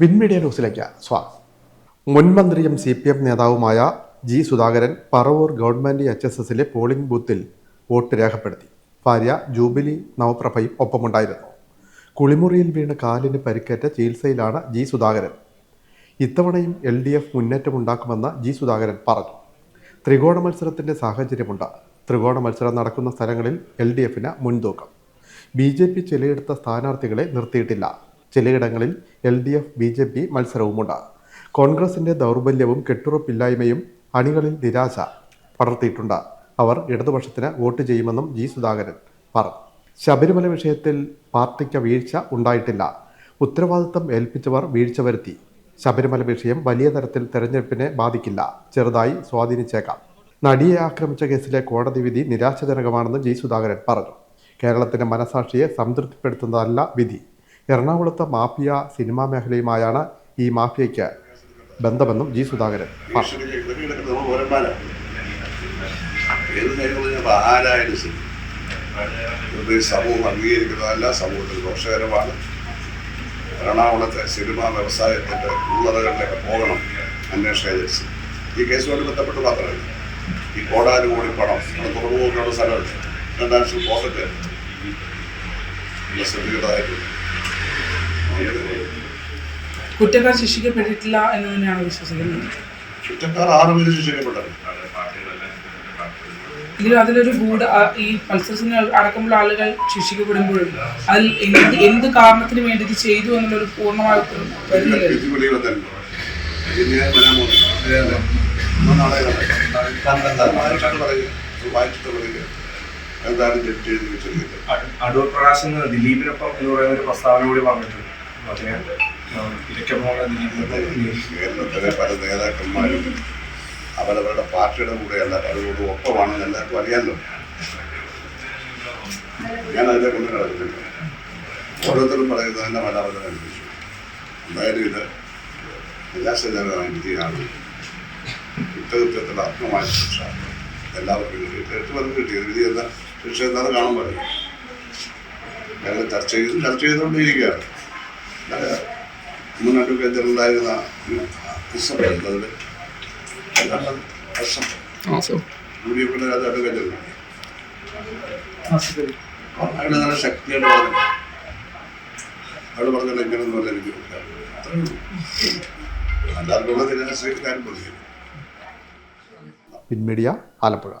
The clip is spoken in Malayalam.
വിൻമീഡിയ ന്യൂസിലേക്ക് സ്വാഗതം. മുൻമന്ത്രിയും സി പി എം നേതാവുമായ G Sudhakaran Paravur government H S എസിലെ പോളിംഗ് ബൂത്തിൽ വോട്ട് രേഖപ്പെടുത്തി. ഭാര്യ ജൂബിലി നവപ്രഭയും ഒപ്പമുണ്ടായിരുന്നു. കുളിമുറിയിൽ വീണ് കാലിന് പരിക്കേറ്റ ചികിത്സയിലാണ് ജി സുധാകരൻ. ഇത്തവണയും എൽ ഡി എഫ് മുന്നേറ്റമുണ്ടാക്കുമെന്ന് ജി സുധാകരൻ പറഞ്ഞു. ത്രികോണ മത്സരത്തിന്റെ സാഹചര്യമുണ്ട്. ത്രികോണ മത്സരം നടക്കുന്ന സ്ഥലങ്ങളിൽ എൽ ഡി എഫിന് മുൻതൂക്കം. ബി ജെ പി ചിലയെടുത്ത സ്ഥാനാർത്ഥികളെ നിർത്തിയിട്ടില്ല. ചിലയിടങ്ങളിൽ L D F B J P മത്സരവുമുണ്ട്. കോൺഗ്രസിന്റെ ദൗർബല്യവും കെട്ടുറപ്പില്ലായ്മയും അണികളിൽ നിരാശ പടർത്തിയിട്ടുണ്ട്. അവർ ഇടതുപക്ഷത്തിന് വോട്ട് ചെയ്യുമെന്നും ജി സുധാകരൻ പറഞ്ഞു. ശബരിമല വിഷയത്തിൽ പാർട്ടിക്ക് വീഴ്ച ഉണ്ടായിട്ടില്ല. ഉത്തരവാദിത്തം ഏൽപ്പിച്ചവർ വീഴ്ച വരുത്തി. ശബരിമല വിഷയം വലിയ തരത്തിൽ തെരഞ്ഞെടുപ്പിനെ ബാധിക്കില്ല. ചെറുതായി സ്വാധീനിച്ചേക്കാം. നടിയെ ആക്രമിച്ച കേസിലെ കോടതി വിധി നിരാശാജനകമാണെന്ന് ജി സുധാകരൻ പറഞ്ഞു. കേരളത്തിന്റെ മനസാക്ഷിയെ സംതൃപ്തിപ്പെടുത്തുന്നതല്ല വിധി. എറണാകുളത്തെ മാഫിയ സിനിമാ മേഖലയുമായാണ് ഈ മാഫിയയ്ക്ക് ബന്ധമെന്നും ജി സുധാകരൻ നമ്മൾ സമൂഹം അംഗീകരിക്കുന്നതല്ല സമൂഹത്തിൽ ദോഷകരമാണ്. എറണാകുളത്തെ സിനിമാ വ്യവസായത്തിന്റെ ഉള്ളതകളിലേക്ക് പോകണം അന്വേഷണ ഏജൻസി. ഈ കേസുമായി ബന്ധപ്പെട്ട് മാത്രമല്ല ഈ കോടാനുകൂടി പണം നമ്മുടെ തുറമുഖങ്ങളുടെ സ്ഥലമുണ്ട്. ഇന്റർനാഷണൽ പോക്കറ്റ് ശ്രദ്ധിക്കുന്നതായിട്ടുണ്ട് കുറ്റക്കാർ ശിക്ഷിക്കപ്പെട്ടിട്ടില്ല എന്ന് തന്നെയാണ് വിശ്വസിക്കുന്നത്. കുറ്റക്കാർ അതിലൊരു ഗൂഢ ഈ മത്സരത്തിന് അടക്കമുള്ള ആളുകൾ ശിക്ഷിക്കപ്പെടുമ്പോഴും അതിൽ എന്ത് എന്ത് കാരണത്തിന് വേണ്ടി ഇത് ചെയ്തു എന്നുള്ളൊരു പൂർണമായ അടൂർ പ്രകാശ് ദിലീപിനൊപ്പം എന്ന് പറയുന്ന ഒരു പ്രസ്താവന കൂടി പറഞ്ഞിട്ടുണ്ട് കേരളത്തിലെ പല നേതാക്കന്മാരും അവരവരുടെ പാർട്ടിയുടെ കൂടെയല്ല അവരോട് ഒപ്പമാണെന്ന് എല്ലാവർക്കും അറിയാമല്ലോ ഞാൻ അതിനെ കൊണ്ട് നടക്കുന്നില്ല ഓരോരുത്തരും പറയുന്നത് തന്നെ മലയാളത്തിൽ അനുസരിച്ചു എന്തായാലും ഇത് നിരാശജനകമായ വിധിയാണ് കുറ്റകൃത്യത്തിന്റെ അർത്ഥമായ ശിക്ഷ എല്ലാവർക്കും എട്ട് പേർക്ക് കിട്ടിയത് വിധി എന്ന ശിക്ഷ എന്താണെന്ന് കാണുമ്പോൾ ഞങ്ങൾ ചർച്ച ചെയ്ത് ചർച്ച ചെയ്തുകൊണ്ടിരിക്കുകയാണ് മുൻ അഡ്വക്കേറ്ററുണ്ടായിരുന്ന നല്ല പറഞ്ഞു എനിക്ക് എല്ലാവർക്കും ഉള്ള. ആലപ്പുഴ.